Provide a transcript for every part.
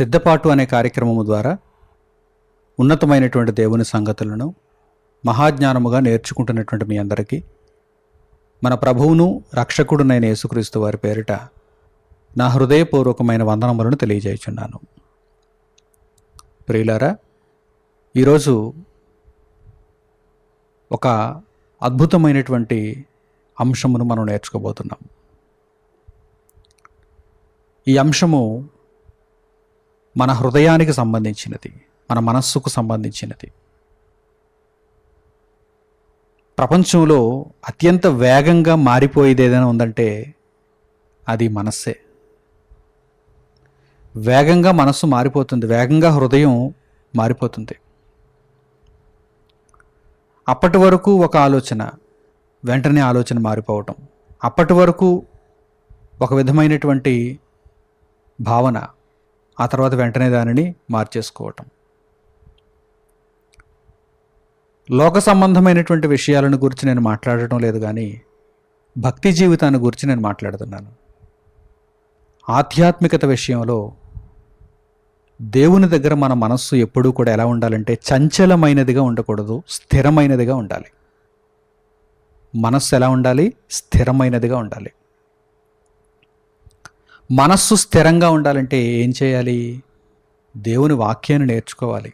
సిద్ధపాటు అనే కార్యక్రమము ద్వారా ఉన్నతమైనటువంటి దేవుని సంగతులను మహాజ్ఞానముగా నేర్చుకుంటున్నటువంటి మీ అందరికీ మన ప్రభువును రక్షకుడునైన యేసుక్రీస్తు వారి పేరిట నా హృదయపూర్వకమైన వందనములను తెలియజేయుచున్నాను. ప్రియులారా ఈరోజు ఒక అద్భుతమైనటువంటి అంశమును మనం నేర్చుకోబోతున్నాం. ఈ అంశము మన హృదయానికి సంబంధించినది మన మనస్సుకు సంబంధించినది. ప్రపంచంలో అత్యంత వేగంగా మారిపోయేది ఏదైనా ఉందంటే అది మనస్సే. వేగంగా మనస్సు మారిపోతుంది వేగంగా హృదయం మారిపోతుంది. అప్పటి వరకు ఒక ఆలోచన వెంటనే ఆలోచన మారిపోవటం. అప్పటి వరకు ఒక విధమైనటువంటి భావన ఆ తర్వాత వెంటనే దానిని మార్చేసుకోవటం. లోక సంబంధమైనటువంటి విషయాలను గురించి నేను మాట్లాడటం లేదు కానీ భక్తి జీవితాన్ని గురించి నేను మాట్లాడుతున్నాను. ఆధ్యాత్మికత విషయంలో దేవుని దగ్గర మన మనస్సు ఎప్పుడూ కూడా ఎలా ఉండాలంటే చంచలమైనదిగా ఉండకూడదు స్థిరమైనదిగా ఉండాలి. మనస్సు ఎలా ఉండాలి? స్థిరమైనదిగా ఉండాలి. మనస్సు స్థిరంగా ఉండాలంటే ఏం చేయాలి? దేవుని వాక్యాన్ని నేర్చుకోవాలి.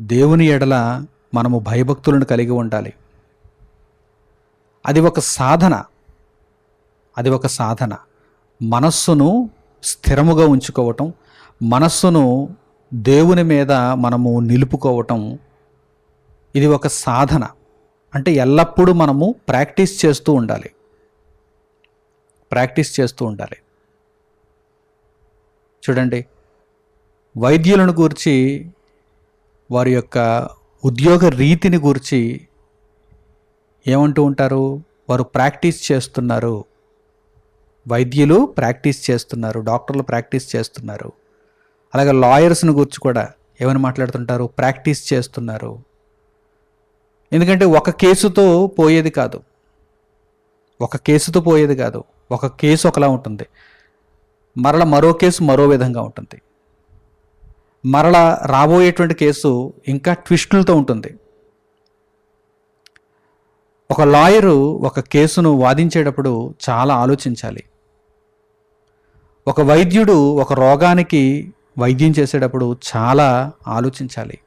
దేవుని ఎడల మనము భయభక్తులను కలిగి ఉండాలి. అది ఒక సాధన. అది ఒక సాధన. మనస్సును స్థిరముగా ఉంచుకోవటం మనస్సును దేవుని మీద మనము నిలుపుకోవటం ఇది ఒక సాధన. అంటే ఎల్లప్పుడూ మనము ప్రాక్టీస్ చేస్తూ ఉండాలి. ప్రాక్టీస్ చేస్తూ ఉండాలి. చూడండి. వైద్యులను గూర్చి వారి యొక్క ఉద్యోగ రీతిని గూర్చి ఏమంటూ ఉంటారు? వారు ప్రాక్టీస్ చేస్తున్నారు. వైద్యులు ప్రాక్టీస్ చేస్తున్నారు. డాక్టర్లు ప్రాక్టీస్ చేస్తున్నారు. అలాగే లాయర్స్ని గురించి కూడా ఏమని మాట్లాడుతుంటారు? ప్రాక్టీస్ చేస్తున్నారు. ఎందుకంటే ఒక కేసుతో పోయేది కాదు. ఒక కేసుతో పోయేది కాదు. ఒక కేసు ఒకలా ఉంటుంది. మరల మరో కేసు మరో విధంగా ఉంటుంది. మరల రాబోయేటువంటి కేసు ఇంకా ట్విస్టులతో ఉంటుంది. ఒక లాయరు ఒక కేసును వాదించేటప్పుడు చాలా ఆలోచించాలి. ఒక వైద్యుడు ఒక రోగానికి వైద్యం చేసేటప్పుడు చాలా ఆలోచించాలి.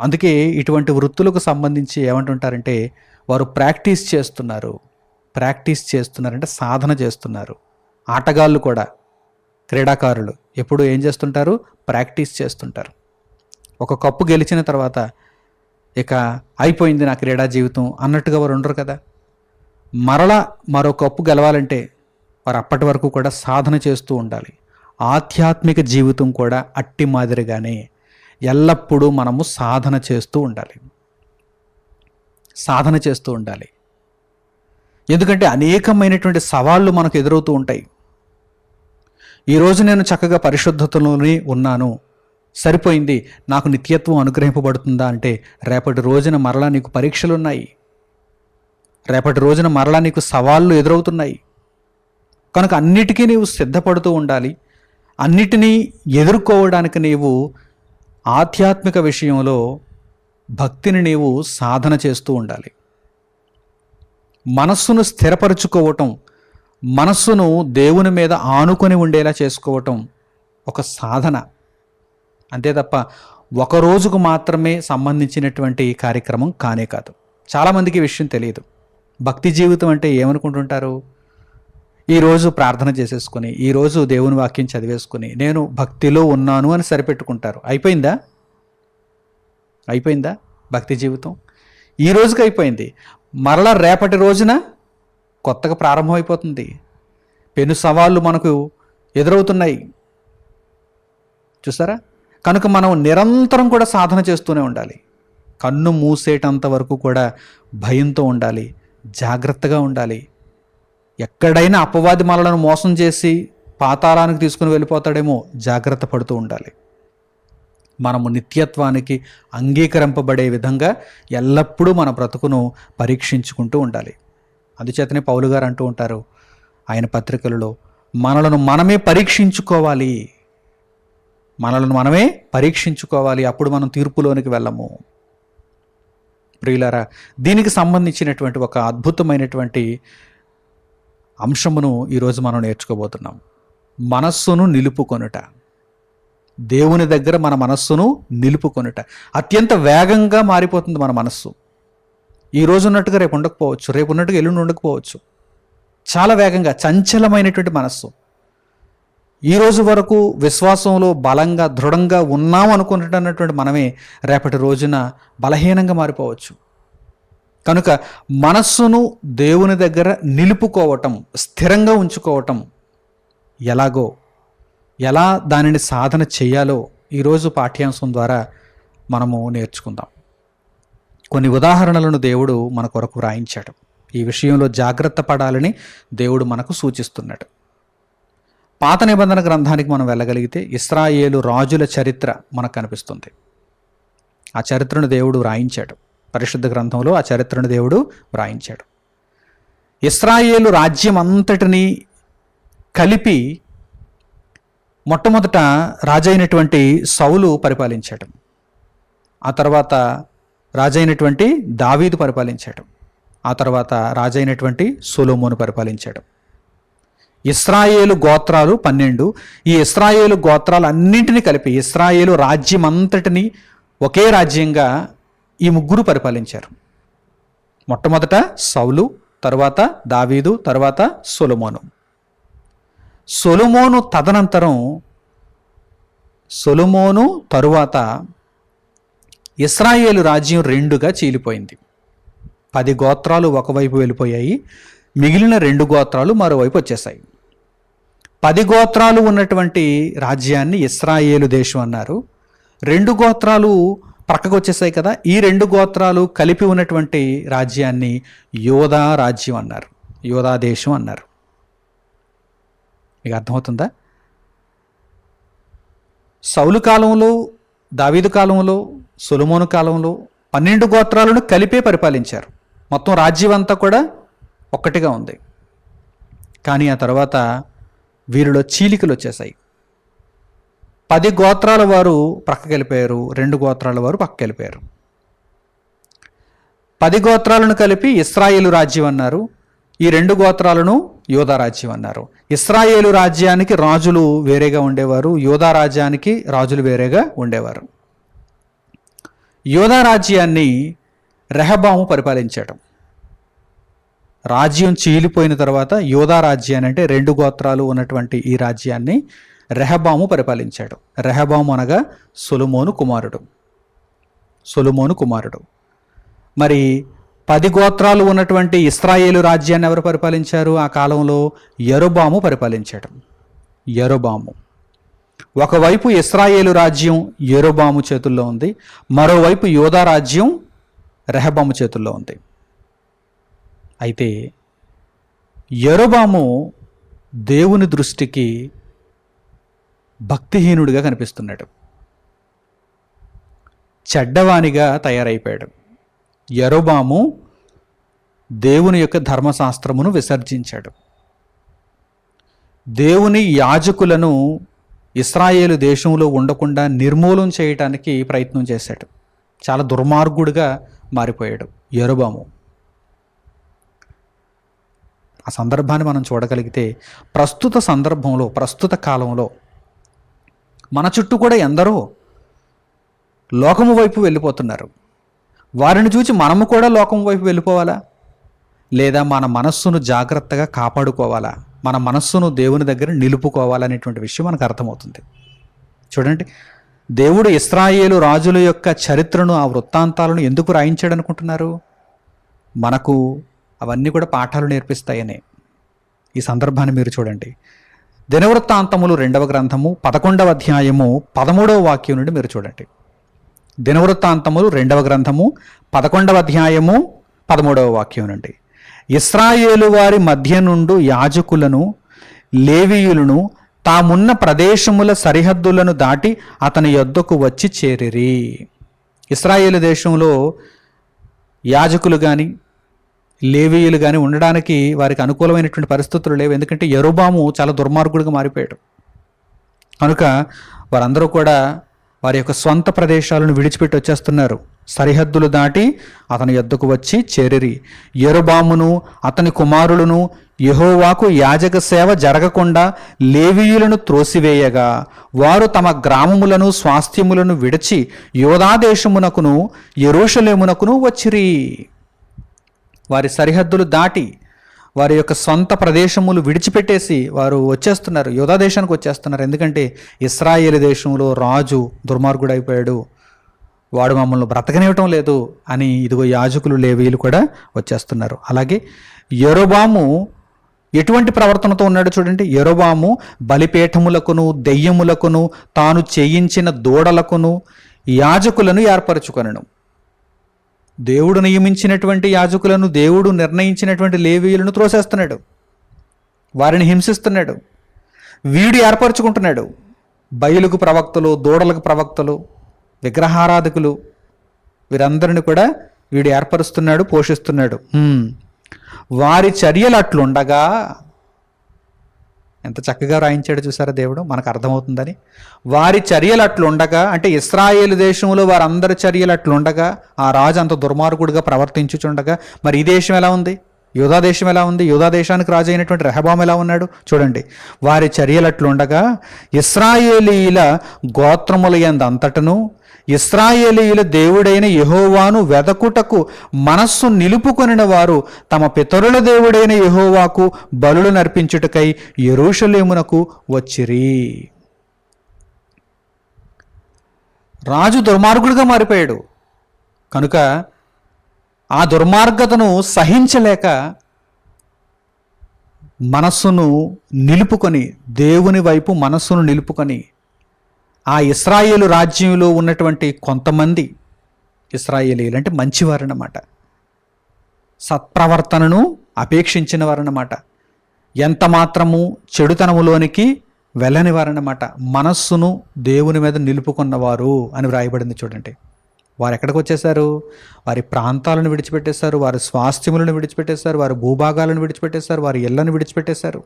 అందుకే ఇటువంటి వృత్తులకు సంబంధించి ఏమంటుంటారంటే వారు ప్రాక్టీస్ చేస్తున్నారు. ప్రాక్టీస్ చేస్తున్నారంటే సాధన చేస్తున్నారు. ఆటగాళ్ళు కూడా క్రీడాకారులు ఎప్పుడు ఏం చేస్తుంటారు? ప్రాక్టీస్ చేస్తుంటారు. ఒక కప్పు గెలిచిన తర్వాత ఇక అయిపోయింది నా క్రీడా జీవితం అన్నట్టుగా వారు ఉండరు కదా. మరలా మరో కప్పు గెలవాలంటే వారు అప్పటి వరకు కూడా సాధన చేస్తూ ఉండాలి. ఆధ్యాత్మిక జీవితం కూడా అట్టి మాదిరిగానే ఎల్లప్పుడూ మనము సాధన చేస్తూ ఉండాలి. సాధన చేస్తూ ఉండాలి. ఎందుకంటే అనేకమైనటువంటి సవాళ్ళు మనకు ఎదురవుతూ ఉంటాయి. ఈరోజు నేను చక్కగా పరిశుద్ధతలోనే ఉన్నాను. సరిపోయింది. నాకు నిత్యత్వం అనుగ్రహింపబడుతుందా అంటే రేపటి రోజున మరలా నీకు పరీక్షలు ఉన్నాయి రేపటి రోజున మరలా నీకు సవాళ్ళు ఎదురవుతున్నాయి. కనుక అన్నిటికీ నీవు సిద్ధపడుతూ ఉండాలి. అన్నిటినీ ఎదుర్కోవడానికి నీవు ఆధ్యాత్మిక విషయంలో భక్తిని నీవు సాధన చేస్తూ ఉండాలి. మనస్సును స్థిరపరచుకోవటం మనస్సును దేవుని మీద ఆనుకొని ఉండేలా చేసుకోవటం ఒక సాధన. అంతే తప్ప ఒక రోజుకు మాత్రమే సంబంధించినటువంటి కార్యక్రమం కానే కాదు. చాలామందికి విషయం తెలియదు. భక్తి జీవితం అంటే ఏమనుకుంటుంటారు? ఈరోజు ప్రార్థన చేసేసుకుని ఈరోజు దేవుని వాక్యం చదివేసుకుని నేను భక్తిలో ఉన్నాను అని సరిపెట్టుకుంటారు. అయిపోయిందా? అయిపోయిందా భక్తి జీవితం? ఈ రోజుకి అయిపోయింది. మరలా రేపటి రోజున కొత్తగా ప్రారంభమైపోతుంది. పెను సవాళ్ళు మనకు ఎదురవుతున్నాయి. చూసారా? కనుక మనం నిరంతరం కూడా సాధన చేస్తూనే ఉండాలి. కన్ను మూసేటంత వరకు కూడా భయంతో ఉండాలి. జాగ్రత్తగా ఉండాలి. ఎక్కడైనా అపవాది మనలను మోసం చేసి పాతాళానికి తీసుకుని వెళ్ళిపోతాడేమో జాగ్రత్త పడుతూ ఉండాలి. మనము నిత్యత్వానికి అంగీకరింపబడే విధంగా ఎల్లప్పుడూ మన బ్రతుకును పరీక్షించుకుంటూ ఉండాలి. అందుచేతనే పౌలు గారు అంటూ ఉంటారు ఆయన పత్రికలలో మనలను మనమే పరీక్షించుకోవాలి. మనలను మనమే పరీక్షించుకోవాలి. అప్పుడు మనం తీర్పులోనికి వెళ్ళము. ప్రియులారా దీనికి సంబంధించినటువంటి ఒక అద్భుతమైనటువంటి అంశమును ఈరోజు మనం నేర్చుకోబోతున్నాం. మనస్సును నిలుపుకొనుట. దేవుని దగ్గర మన మనస్సును నిలుపుకొనుట. అత్యంత వేగంగా మారిపోతుంది మన మనస్సు. ఈ రోజు ఉన్నట్టుగా రేపు ఉండకపోవచ్చు. రేపు ఉన్నట్టుగా ఎల్లుండి ఉండకపోవచ్చు. చాలా వేగంగా చంచలమైనటువంటి మనస్సు. ఈ రోజు వరకు విశ్వాసంలో బలంగా దృఢంగా ఉన్నాం అనుకుంటున్నటువంటి మనమే రేపటి రోజున బలహీనంగా మారిపోవచ్చు. కనుక మనస్సును దేవుని దగ్గర నిలుపుకోవటం స్థిరంగా ఉంచుకోవటం ఎలాగో ఎలా దానిని సాధన చేయాలో ఈరోజు పాఠ్యాంశం ద్వారా మనము నేర్చుకుందాం. కొన్ని ఉదాహరణలను దేవుడు మన కొరకు వ్రాయించాడు. ఈ విషయంలో జాగ్రత్త పడాలని దేవుడు మనకు సూచిస్తున్నాడు. పాత నిబంధన గ్రంథానికి మనం వెళ్ళగలిగితే ఇస్రాయేలు రాజుల చరిత్ర మనకు కనిపిస్తుంది. ఆ చరిత్రను దేవుడు వ్రాయించాడు. పరిశుద్ధ గ్రంథంలో ఆ చరిత్రను దేవుడు వ్రాయించాడు. ఇస్రాయేలు రాజ్యం అంతటిని కలిపి మొట్టమొదట రాజైనటువంటి సౌలు పరిపాలించాడు. ఆ తర్వాత రాజైనటువంటి దావీదు పరిపాలించాడు. ఆ తర్వాత రాజైనటువంటి సొలోమోను పరిపాలించాడు. ఇస్రాయేలు గోత్రాలు పన్నెండు. ఈ ఇస్రాయేలు గోత్రాలు అన్నింటినీ కలిపి ఇస్రాయేలు రాజ్యం అంతటిని ఒకే రాజ్యంగా ఈ ముగ్గురు పరిపాలించారు. మొట్టమొదట సౌలు తర్వాత దావీదు తర్వాత సొలమోను. సొలమోను తదనంతరం సొలమోను తరువాత ఇస్రాయేలు రాజ్యం రెండుగా చీలిపోయింది. పది గోత్రాలు ఒకవైపు వెళ్ళిపోయాయి. మిగిలిన రెండు గోత్రాలు మరోవైపు వచ్చేసాయి పది గోత్రాలు ఉన్నటువంటి రాజ్యాన్ని ఇస్రాయేలు దేశం అన్నారు. రెండు గోత్రాలు ప్రక్కకు వచ్చేసాయి కదా ఈ రెండు గోత్రాలు కలిపి ఉన్నటువంటి రాజ్యాన్ని యోధా రాజ్యం అన్నారు. యోధా దేశం అన్నారు. మీకు అర్థమవుతుందా? సౌలు కాలంలో దావీదు కాలంలో సొలమోను కాలంలో పన్నెండు గోత్రాలను కలిపే పరిపాలించారు. మొత్తం రాజ్యం అంతా కూడా ఒక్కటిగా ఉంది. కానీ ఆ తర్వాత వీరిలో చీలికలు వచ్చేసాయి పది గోత్రాల వారు పక్కకి వెళ్ళిపోయారు రెండు గోత్రాల వారు పక్కకి వెళ్ళిపోయారు. పది గోత్రాలను కలిపి ఇస్రాయేలు రాజ్యం అన్నారు. ఈ రెండు గోత్రాలను యోధా రాజ్యం అన్నారు. ఇస్రాయేలు రాజ్యానికి రాజులు వేరేగా ఉండేవారు యోధా రాజ్యానికి రాజులు వేరేగా ఉండేవారు. యోధా రాజ్యాన్ని రెహబాము పరిపాలించటం. రాజ్యం చీలిపోయిన తర్వాత యోధా రాజ్యాన్ని అంటే రెండు గోత్రాలు ఉన్నటువంటి ఈ రాజ్యాన్ని రెహబాము పరిపాలించాడు. రెహబాము అనగా సొలుమోను కుమారుడు. సొలుమోను కుమారుడు. మరి పది గోత్రాలు ఉన్నటువంటి ఇస్రాయేలు రాజ్యాన్ని ఎవరు పరిపాలించారు? ఆ కాలంలో యరుబాము పరిపాలించటం. యరుబాము. ఒకవైపు ఇస్రాయేలు రాజ్యం యరుబాము చేతుల్లో ఉంది మరోవైపు యోధా రాజ్యం రెహబాము చేతుల్లో ఉంది. అయితే యరోబాము దేవుని దృష్టికి భక్తిహీనుడిగా కనిపిస్తున్నాడు. చెడ్డవానిగా తయారైపోయాడు. యరోబాము దేవుని యొక్క ధర్మశాస్త్రమును విసర్జించాడు. దేవుని యాజకులను ఇస్రాయేలు దేశంలో ఉండకుండా నిర్మూలం చేయటానికి ప్రయత్నం చేశాడు. చాలా దుర్మార్గుడిగా మారిపోయాడు ఎరుబాము ఆ సందర్భాన్ని మనం చూడగలిగితే ప్రస్తుత సందర్భంలో ప్రస్తుత కాలంలో మన చుట్టూ కూడా ఎందరో లోకము వైపు వెళ్ళిపోతున్నారు. వారిని చూసి మనము కూడా లోకం వైపు వెళ్ళిపోవాలా? లేదా మన మనస్సును జాగ్రత్తగా కాపాడుకోవాలా? మన మనస్సును దేవుని దగ్గర నిలుపుకోవాలనేటువంటి విషయం మనకు అర్థమవుతుంది. చూడండి దేవుడు ఇస్రాయేలు రాజుల యొక్క చరిత్రను ఆ వృత్తాంతాలను ఎందుకు రాయించాడు అనుకుంటున్నారు మనకు అవన్నీ కూడా పాఠాలు నేర్పిస్తాయనే. ఈ సందర్భాన్ని మీరు చూడండి. దినవృత్తాంతములు రెండవ గ్రంథము పదకొండవ అధ్యాయము పదమూడవ వాక్యం నుండి మీరు చూడండి. దినవృత్తాంతములు రెండవ గ్రంథము పదకొండవ అధ్యాయము పదమూడవ వాక్యం నుండి. ఇస్రాయేలు వారి మధ్య నుండు యాజకులను లేవీయులను తామున్న ప్రదేశముల సరిహద్దులను దాటి అతని యొద్దకు వచ్చి చేరిరి. ఇస్రాయేలు దేశంలో యాజకులు కానీ లేవీయులు కానీ ఉండడానికి వారికి అనుకూలమైనటువంటి పరిస్థితులు లేవు. ఎందుకంటే ఎరుబాము చాలా దుర్మార్గుడిగా మారిపోయాడు. కనుక వారందరూ కూడా వారి యొక్క స్వంత ప్రదేశాలను విడిచిపెట్టి వచ్చేస్తున్నారు. సరిహద్దులు దాటి అతని యొద్దకు వచ్చి చేరిరి. ఎరుబామును అతని కుమారులను యెహోవాకు యాజక సేవ జరగకుండా లేవీయులను త్రోసివేయగా. వారు తమ గ్రామములను స్వాస్థ్యములను విడిచి యోధాదేశమునకును యెరూషలేమునకును వచ్చిరి. వారి సరిహద్దులు దాటి వారి యొక్క సొంత ప్రదేశములు విడిచిపెట్టేసి వారు వచ్చేస్తున్నారు. యోధా దేశానికి వచ్చేస్తున్నారు. ఎందుకంటే ఇస్రాయేల్ దేశంలో రాజు దుర్మార్గుడైపోయాడు. వాడు మమ్మల్ని బ్రతకనివ్వటం లేదు అని ఇదిగో యాజకులు లేవీలు కూడా వచ్చేస్తున్నారు. అలాగే ఎరోబాము ఎటువంటి ప్రవర్తనతో ఉన్నాడు చూడండి. ఎరోబాము బలిపీఠములకును దెయ్యములకును తాను చేయించిన దూడలకును యాజకులను ఏర్పరచుకొనను. దేవుడు నియమించినటువంటి యాజకులను దేవుడు నిర్ణయించినటువంటి లేవీయులను త్రోసేస్తున్నాడు. వారిని హింసిస్తున్నాడు. వీడు ఏర్పరచుకుంటున్నాడు. బయలుకు ప్రవక్తలు దూడలకు ప్రవక్తలు విగ్రహారాధకులు వీరందరిని కూడా వీడు ఏర్పరుస్తున్నాడు పోషిస్తున్నాడు. వారి చర్యలు అట్లుండగా ఎంత చక్కగా రాయించాడు చూసారా దేవుడు? మనకు అర్థమవుతుందని. వారి చర్యలు అట్లుండగా అంటే ఇస్రాయేల్ దేశంలో వారందరి చర్యలు అట్లుండగా ఆ రాజు అంత దుర్మార్గుడిగా ప్రవర్తించుచుండగా మరి ఈ దేశం ఎలా ఉంది? యూదా దేశం ఎలా ఉంది? యూదా దేశానికి రాజు అయినటువంటి రెహబాం ఎలా ఉన్నాడు? చూడండి. వారి చర్యలు అట్లుండగా ఇస్రాయేలీల గోత్రముల యందంతటను ఇస్రాయేలీయుల దేవుడైన యహోవాను వెదకుటకు మనస్సు నిలుపుకొనిన వారు తమ పితరుల దేవుడైన యహోవాకు బలులు నర్పించుటకై ఎరుషలేమునకు వచ్చిరి. రాజు దుర్మార్గుడిగా మారిపోయాడు. కనుక ఆ దుర్మార్గతను సహించలేక మనస్సును నిలుపుకొని దేవుని వైపు మనస్సును నిలుపుకొని ఆ ఇస్రాయేలు రాజ్యంలో ఉన్నటువంటి కొంతమంది ఇస్రాయేలీలు అంటే మంచివారన్నమాట. సత్ప్రవర్తనను అపేక్షించిన వారన్నమాట ఎంత మాత్రము చెడుతనములోనికి వెళ్ళని వారన్నమాట మనస్సును దేవుని మీద నిలుపుకున్నవారు అని వ్రాయబడింది చూడండి. వారు ఎక్కడికి వచ్చేసారు వారి ప్రాంతాలను విడిచిపెట్టేశారు వారి స్వాస్థ్యములను విడిచిపెట్టేశారు వారి భూభాగాలను విడిచిపెట్టేశారు వారి ఇళ్ళను విడిచిపెట్టేశారు.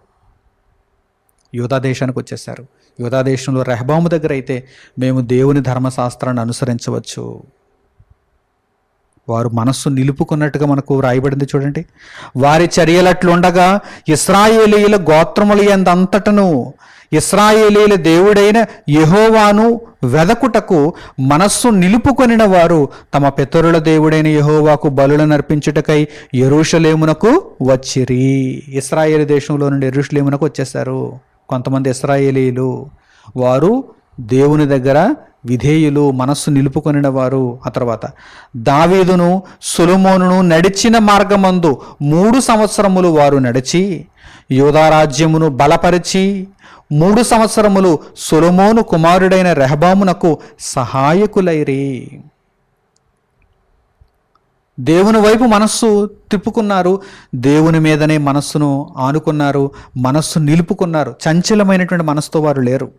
యోధా దేశానికి వచ్చేసారు. యోధా దేశంలో రెహబాము దగ్గర అయితే మేము దేవుని ధర్మశాస్త్రాన్ని అనుసరించవచ్చు. వారు మనస్సు నిలుపుకున్నట్టుగా మనకు రాయబడింది చూడండి. వారి చర్యలట్లుండగా ఇస్రాయేలీల గోత్రముల ఎందంతటను ఇస్రాయేలీల దేవుడైన యహోవాను వెదకుటకు మనస్సు నిలుపుకొనిన వారు తమ పితరుల దేవుడైన యహోవాకు బలులను నర్పించుటకై ఎరుషలేమునకు వచ్చిరి. ఇస్రాయేల్ దేశంలో నుండి ఎరుషలేమునకు వచ్చేసారు కొంతమంది ఇస్రాయేలీలు వారు దేవుని దగ్గర విధేయులు మనస్సు నిలుపుకొనిన వారు. ఆ తర్వాత దావీదును సులుమోనును నడిచిన మార్గమందు మూడు సంవత్సరములు వారు నడిచి యోధారాజ్యమును బలపరిచి మూడు సంవత్సరములు సులమోను కుమారుడైన రెహబామునకు సహాయకులైరి. దేవుని వైపు మనస్సు తిప్పుకున్నారు. దేవుని మీదనే మనస్సును ఆనుకున్నారు. మనస్సు నిలుపుకున్నారు. చంచలమైనటువంటి మనస్సుతో వారు లేరు.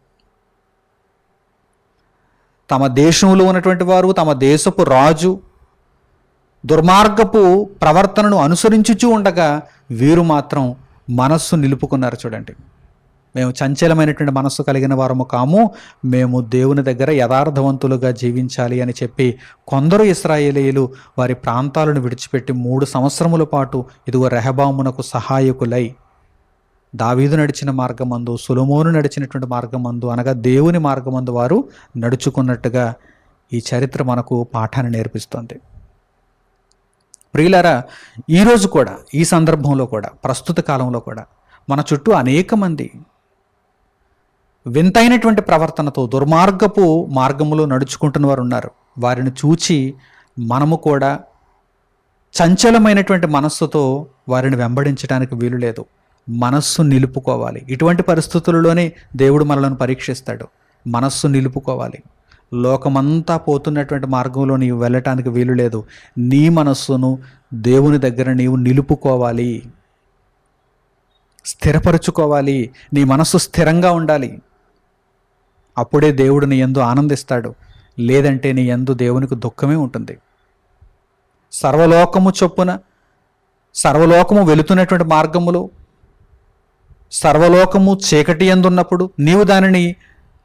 తమ దేశంలో ఉన్నటువంటి వారు తమ దేశపు రాజు దుర్మార్గపు ప్రవర్తనను అనుసరించుచూ ఉండగా వీరు మాత్రం మనస్సు నిలుపుకున్నారు చూడండి. మేము చంచలమైనటువంటి మనస్సు కలిగిన వారము కాము. మేము దేవుని దగ్గర యథార్థవంతులుగా జీవించాలి అని చెప్పి కొందరు ఇస్రాయేలీలు వారి ప్రాంతాలను విడిచిపెట్టి మూడు సంవత్సరముల పాటు ఇదిగో రెహబామునకు సహాయకులై దావీదు నడిచిన మార్గమందు సులమోను నడిచినటువంటి మార్గమందు అనగా దేవుని మార్గమందు వారు నడుచుకున్నట్టుగా ఈ చరిత్ర మనకు పాఠాన్ని నేర్పిస్తుంది. ప్రియులారా ఈరోజు కూడా ఈ సందర్భంలో కూడా ప్రస్తుత కాలంలో కూడా మన చుట్టూ అనేక మంది వింతైనటువంటి ప్రవర్తనతో దుర్మార్గపు మార్గములో నడుచుకుంటున్న వారు ఉన్నారు వారిని చూచి మనము కూడా చంచలమైనటువంటి మనస్సుతో వారిని వెంబడించడానికి వీలు లేదు. మనస్సు నిలుపుకోవాలి. ఇటువంటి పరిస్థితులలోనే దేవుడు మనలను పరీక్షిస్తాడు. మనస్సు నిలుపుకోవాలి. లోకమంతా పోతున్నటువంటి మార్గంలో నీవు వెళ్ళటానికి వీలు లేదు. నీ మనస్సును దేవుని దగ్గర నీవు నిలుపుకోవాలి. స్థిరపరచుకోవాలి. నీ మనస్సు స్థిరంగా ఉండాలి. అప్పుడే దేవుడు నీ ఎందు ఆనందిస్తాడు. లేదంటే నీ ఎందు దేవునికి దుఃఖమే ఉంటుంది. సర్వలోకము చొప్పున సర్వలోకము వెళుతున్నటువంటి మార్గములో సర్వలోకము చీకటి ఎందున్నప్పుడు నీవు దానిని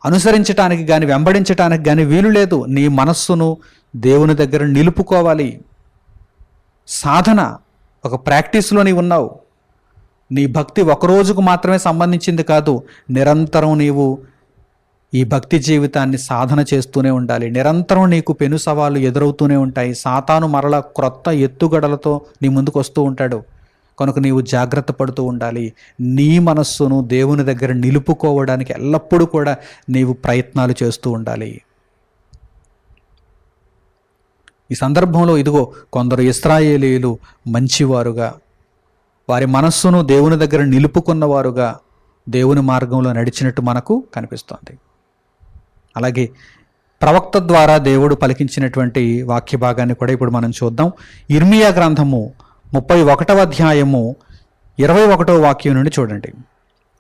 అనుసరించటానికి కానీ వెంబడించటానికి కానీ వీలు లేదు. నీ మనస్సును దేవుని దగ్గర నిలుపుకోవాలి. సాధన ఒక ప్రాక్టీస్లో నీవు ఉన్నావు. నీ భక్తి ఒక రోజుకు మాత్రమే సంబంధించింది కాదు. నిరంతరం నీవు ఈ భక్తి జీవితాన్ని సాధన చేస్తూనే ఉండాలి. నిరంతరం నీకు పెను సవాళ్ళు ఎదురవుతూనే ఉంటాయి. సాతాను మరల క్రొత్త ఎత్తుగడలతో నీ ముందుకు వస్తూ ఉంటాడు. కనుక నీవు జాగ్రత్త పడుతూ ఉండాలి. నీ మనస్సును దేవుని దగ్గర నిలుపుకోవడానికి ఎల్లప్పుడూ కూడా నీవు ప్రయత్నాలు చేస్తూ ఉండాలి. ఈ సందర్భంలో ఇదిగో కొందరు ఇస్రాయేలీలు మంచివారుగా వారి మనస్సును దేవుని దగ్గర నిలుపుకున్నవారుగా దేవుని మార్గంలో నడిచినట్టు మనకు కనిపిస్తోంది. అలాగే ప్రవక్త ద్వారా దేవుడు పలికించినటువంటి వాక్య భాగాన్ని కూడా ఇప్పుడు మనం చూద్దాం. ఇర్మియా గ్రంథము ముప్పై ఒకటవ అధ్యాయము ఇరవై ఒకటవ వాక్యం నుండి చూడండి.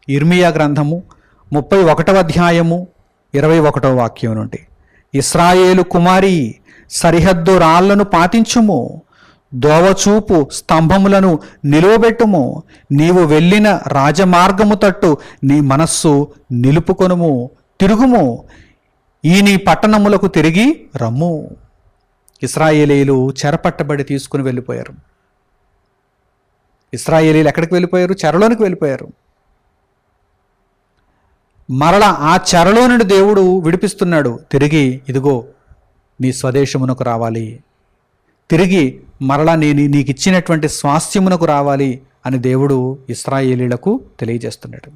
ఇర్మియా గ్రంథము ముప్పై ఒకటవ అధ్యాయము ఇరవై ఒకటవ వాక్యం నుండి. ఇస్రాయేలు కుమారి సరిహద్దు రాళ్ళను పాటించుము. దోవచూపు స్తంభములను నిలువబెట్టుము. నీవు వెళ్ళిన రాజమార్గము తట్టు నీ మనస్సు నిలుపుకొనుము. తిరుగుము. ఈ నీ పట్టణములకు తిరిగి రమ్ము. ఇస్రాయేలీలు చెరపట్టబడి తీసుకుని వెళ్ళిపోయారు. ఇస్రాయేలీలు ఎక్కడికి వెళ్ళిపోయారు? చెరలోనికి వెళ్ళిపోయారు. మరల ఆ చెరలో నుండి దేవుడు విడిపిస్తున్నాడు. తిరిగి ఇదిగో నీ స్వదేశమునకు రావాలి. తిరిగి మరలా నేను నీకు ఇచ్చినటువంటి స్వాస్థ్యమునకు రావాలి అని దేవుడు ఇస్రాయేలీలకు తెలియజేస్తున్నాడు.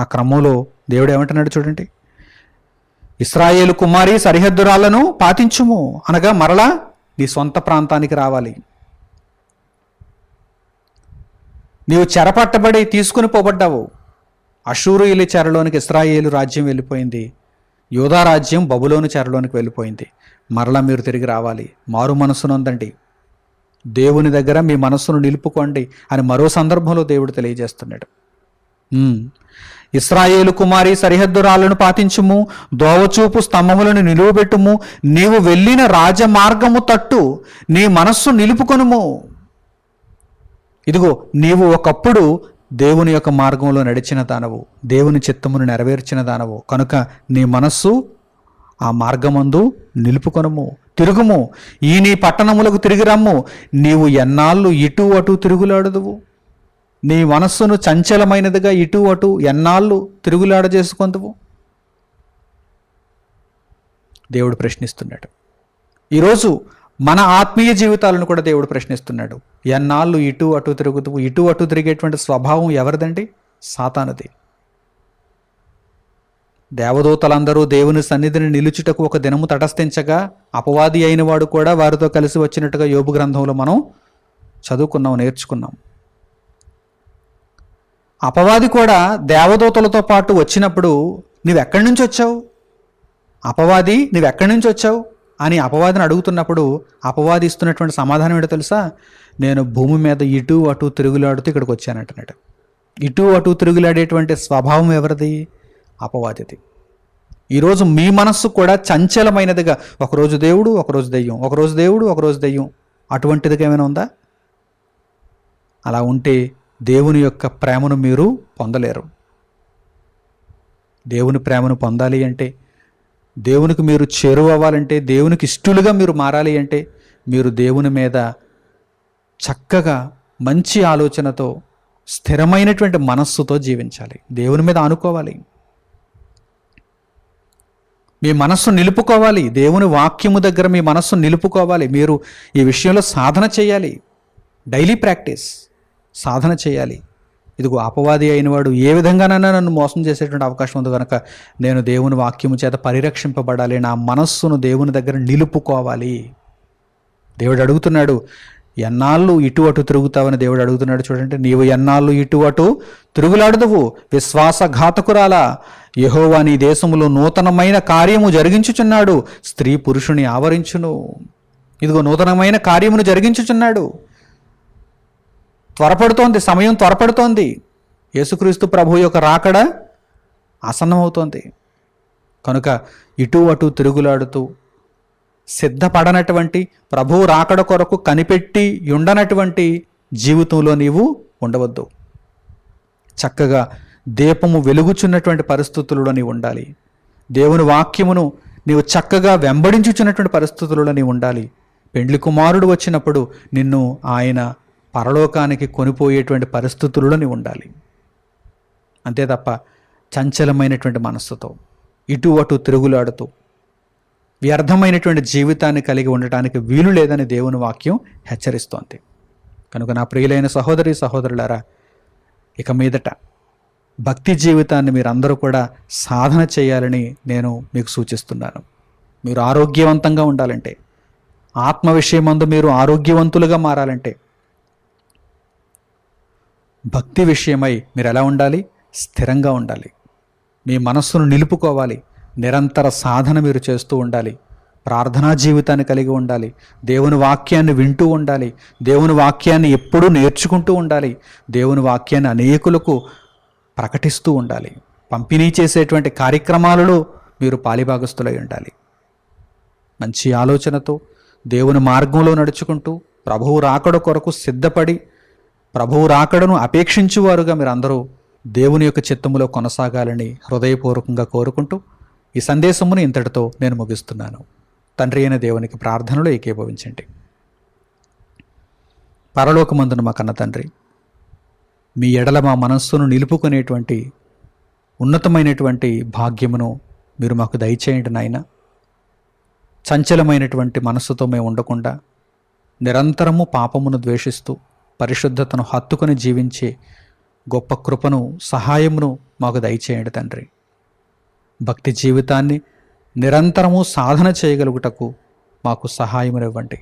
ఆ క్రమంలో దేవుడు ఏమంటున్నాడు చూడండి. ఇస్రాయేలు కుమారి సరిహద్దురాలను పాటించుము అనగా మరలా నీ సొంత ప్రాంతానికి రావాలి. నీవు చెరపట్టబడి తీసుకుని పోబడ్డావు. అషూరుయుల చెరలోనికి ఇస్రాయేలు రాజ్యం వెళ్ళిపోయింది. యోధా రాజ్యం బబులోని చెరలోనికి వెళ్ళిపోయింది. మరలా మీరు తిరిగి రావాలి. మారు మనసునందండి దేవుని దగ్గర మీ మనస్సును నిలుపుకోండి అని మరో సందర్భంలో దేవుడు తెలియజేస్తున్నాడు. ఇస్రాయేలు కుమారి సరిహద్దురాలను పాతించుము దోవచూపు స్తంభములను నిలువబెట్టుము నీవు వెళ్ళిన రాజమార్గము తట్టు నీ మనస్సు నిలుపుకొనుము. ఇదిగో నీవు ఒకప్పుడు దేవుని యొక్క మార్గంలో నడిచిన దానవు దేవుని చిత్తమును నెరవేర్చిన దానవు. కనుక నీ మనస్సు ఆ మార్గమందు నిలుపుకొనుము తిరుగుము. ఈ నీ పట్టణములకు తిరిగి రమ్ము. నీవు ఎన్నాళ్ళు ఇటు అటు తిరుగులాడదువు? నీ మనస్సును చంచలమైనదిగా ఇటు అటు ఎన్నాళ్ళు తిరుగులాడ చేసుకొందువు? దేవుడు ప్రశ్నిస్తున్నాడు. ఈరోజు మన ఆత్మీయ జీవితాలను కూడా దేవుడు ప్రశ్నిస్తున్నాడు. ఎన్నాళ్ళు ఇటు అటు తిరుగుతూ ఇటు అటు తిరిగేటువంటి స్వభావం ఎవరిదండి? సాతానుది. దేవదూతలందరూ దేవుని సన్నిధిని నిలుచుటకు ఒక దినము తటస్థించగా అపవాది అయిన వాడు కూడా వారితో కలిసి వచ్చినట్టుగా యోగు గ్రంథంలో మనం చదువుకున్నాం నేర్చుకున్నాం అపవాది కూడా దేవదూతలతో పాటు వచ్చినప్పుడు నువ్వెక్కడి నుంచి వచ్చావు? అపవాది నువ్వెక్కడి నుంచి వచ్చావు? అని అపవాదిని అడుగుతున్నప్పుడు అపవాది ఇస్తున్నటువంటి సమాధానం ఏంటో తెలుసా? నేను భూమి మీద ఇటు అటు తిరుగులాడుతూ ఇక్కడికి వచ్చానంటున్నాడు ఇటు అటు తిరుగులాడేటువంటి స్వభావం ఎవరిది? అపవాదిది. ఈరోజు మీ మనస్సు కూడా చంచలమైనదిగా ఒకరోజు దేవుడు ఒకరోజు దెయ్యం ఒకరోజు దేవుడు ఒకరోజు దెయ్యం అటువంటిదిగా ఏమైనా ఉందా? అలా ఉంటే దేవుని యొక్క ప్రేమను మీరు పొందలేరు. దేవుని ప్రేమను పొందాలి అంటే దేవునికి మీరు చేరువవ్వాలంటే దేవునికి ఇష్టలుగా మీరు మారాలి అంటే మీరు దేవుని మీద చక్కగా మంచి ఆలోచనతో స్థిరమైనటువంటి మనస్సుతో జీవించాలి. దేవుని మీద ఆనుకోవాలి. మీ మనస్సు నిలుపుకోవాలి. దేవుని వాక్యము దగ్గర మీ మనస్సు నిలుపుకోవాలి. మీరు ఈ విషయంలో సాధన చేయాలి. Daily practice. సాధన చేయాలి. ఇదిగో అపవాది అయినవాడు ఏ విధంగానైనా నన్ను మోసం చేసేటువంటి అవకాశం ఉంది కనుక నేను దేవుని వాక్యము చేత పరిరక్షింపబడాలి నా మనస్సును దేవుని దగ్గర నిలుపుకోవాలి. దేవుడు అడుగుతున్నాడు ఎన్నాళ్ళు ఇటు అటు తిరుగుతావని దేవుడు అడుగుతున్నాడు చూడండి నీవు ఎన్నాళ్ళు ఇటు అటు తిరుగులాడదువు విశ్వాసఘాతకురాలా. యహోవా నీ దేశంలో నూతనమైన కార్యము జరిగించుచున్నాడు స్త్రీ పురుషుని ఆవరించును. ఇదిగో నూతనమైన కార్యమును జరిగించుచున్నాడు. త్వరపడుతోంది సమయం త్వరపడుతోంది. యేసుక్రీస్తు ప్రభు యొక్క రాకడ ఆసన్నమవుతోంది. కనుక ఇటు అటు తిరుగులాడుతూ సిద్ధపడనటువంటి ప్రభు రాకడ కొరకు కనిపెట్టి ఉండనటువంటి జీవితంలో నీవు ఉండవద్దు. చక్కగా దీపము వెలుగుచున్నటువంటి పరిస్థితులలో నీవు ఉండాలి. దేవుని వాక్యమును నీవు చక్కగా వెంబడించుచున్నటువంటి పరిస్థితులలో నీవు ఉండాలి. పెండ్లి కుమారుడు వచ్చినప్పుడు నిన్ను ఆయన పరలోకానికి కొనిపోయేటువంటి పరిస్థితుల్లోనే ఉండాలి. అంతే తప్ప చంచలమైనటువంటి మనస్సుతో ఇటు అటు తిరుగులాడుతూ వ్యర్థమైనటువంటి జీవితాన్ని కలిగి ఉండటానికి వీలు లేదని దేవుని వాక్యం హెచ్చరిస్తోంది. కనుక నా ప్రియులైన సహోదరి సహోదరులారా ఇక మీదట భక్తి జీవితాన్ని మీరందరూ కూడా సాధన చేయాలని నేను మీకు సూచిస్తున్నాను. మీరు ఆరోగ్యవంతంగా ఉండాలంటే ఆత్మ విషయమందు మీరు ఆరోగ్యవంతులుగా మారాలంటే భక్తి విషయమై మీరు ఎలా ఉండాలి? స్థిరంగా ఉండాలి. మీ మనస్సును నిలుపుకోవాలి. నిరంతర సాధన మీరు చేస్తూ ఉండాలి. ప్రార్థనా జీవితాన్ని కలిగి ఉండాలి. దేవుని వాక్యాన్ని వింటూ ఉండాలి. దేవుని వాక్యాన్ని ఎప్పుడూ నేర్చుకుంటూ ఉండాలి. దేవుని వాక్యాన్ని అనేకులకు ప్రకటిస్తూ ఉండాలి. పంపిణీ చేసేటువంటి కార్యక్రమాలలో మీరు పాలిభాగస్తులై ఉండాలి. మంచి ఆలోచనతో దేవుని మార్గంలో నడుచుకుంటూ ప్రభువు రాకడ కొరకు సిద్ధపడి ప్రభువు రాకడను అపేక్షించువారుగా మీరు అందరూ దేవుని యొక్క చిత్తములో కొనసాగాలని హృదయపూర్వకంగా కోరుకుంటూ ఈ సందేశమును ఇంతటితో నేను ముగిస్తున్నాను. తండ్రి అయిన దేవునికి ప్రార్థనలో ఏకీభవించండి. పరలోకమందున మా కన్న తండ్రి మీ ఎడల మా మనస్సును నిలుపుకునేటువంటి ఉన్నతమైనటువంటి భాగ్యమును మీరు మాకు దయచేయండి నాయన. చంచలమైనటువంటి మనస్సుతో మేము ఉండకుండా నిరంతరము పాపమును ద్వేషిస్తూ పరిశుద్ధతను హత్తుకొని జీవించే గొప్ప కృపను సహాయమును మాకు దయచేయండి తండ్రి. భక్తి జీవితాన్ని నిరంతరము సాధన చేయగలుగుటకు మాకు సహాయమునివ్వండి.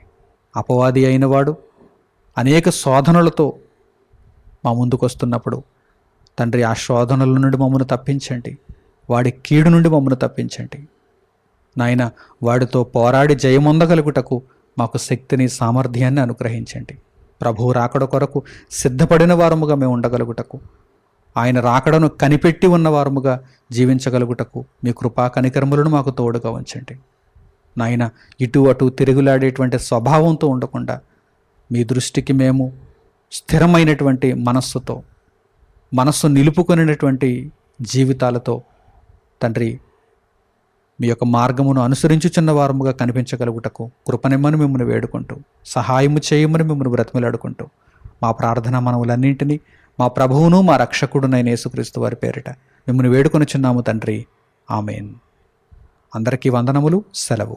అపవాది అయినవాడు అనేక శోధనలతో మా ముందుకొస్తున్నప్పుడు తండ్రి ఆ శోధనల నుండి మమ్మల్ని తప్పించండి. వాడి కీడు నుండి మమ్మల్ని తప్పించండి. నాయన వాడితో పోరాడి జయమొందగలుగుటకు మాకు శక్తిని సామర్థ్యాన్ని అనుగ్రహించండి. ప్రభువు రాకడ కొరకు సిద్ధపడిన వారముగా మేము ఉండగలుగుటకు. ఆయన రాకడను కనిపెట్టి ఉన్నవారముగా జీవించగలుగుటకు మీ కృపా కనికరములను మాకు తోడుగా ఉంచండి. నాయన ఇటు అటు తిరుగులాడేటువంటి స్వభావంతో ఉండకుండా మీ దృష్టికి మేము స్థిరమైనటువంటి మనస్సుతో మనస్సు నిలుపుకొనినటువంటి జీవితాలతో తండ్రి మీ యొక్క మార్గమును అనుసరించుచున్న వారముగా కనిపించగలుగుటకు కృపనిమ్మని మిమ్మల్ని వేడుకుంటూ సహాయము చేయమని మిమ్మల్ని బ్రతిమలాడుకుంటూ మా ప్రార్థన మనవులన్నింటినీ మా ప్రభువును మా రక్షకుడునైన యేసుక్రీస్తు వారి పేరిట మిమ్మల్ని వేడుకొనుచున్నాము తండ్రి. ఆమెన్. అందరికీ వందనములు సెలవు.